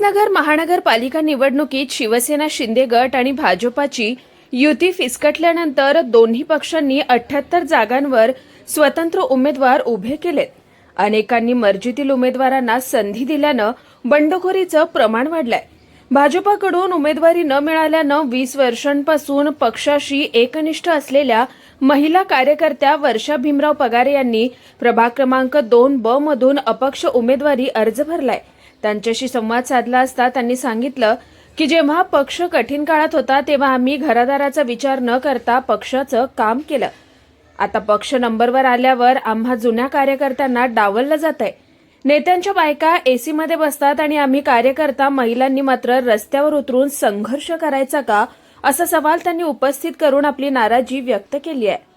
उल्हासनगर महानगरपालिका निवडणुकीत शिवसेना शिंदे गट आणि भाजपाची युती फिसकटल्यानंतर दोन्ही पक्षांनी अठ्याहत्तर जागांवर स्वतंत्र उमेदवार उभे केलेत. अनेकांनी मर्जीतील उमेदवारांना संधी दिल्यानं बंडखोरीचं प्रमाण वाढलंय. भाजपाकडून उमेदवारी न मिळाल्यानं वीस वर्षांपासून पक्षाशी एकनिष्ठ असलेल्या महिला कार्यकर्त्या वर्षा भीमराव पगारे यांनी प्रभाग क्रमांक दोन ब मधून अपक्ष उमेदवारी अर्ज भरलाय. त्यांच्याशी संवाद साधला असता त्यांनी सांगितलं की जेव्हा पक्ष कठीण काळात होता तेव्हा आम्ही घरादाराचा विचार न करता पक्षाचं काम केलं. आता पक्ष नंबरवर आल्यावर आम्हा जुन्या कार्यकर्त्यांना डावललं जात आहे नेत्यांच्या बायका एसीमध्ये बसतात आणि आम्ही कार्यकर्ता महिलांनी मात्र रस्त्यावर उतरून संघर्ष करायचा का असा सवाल त्यांनी उपस्थित करून आपली नाराजी व्यक्त केली आहे.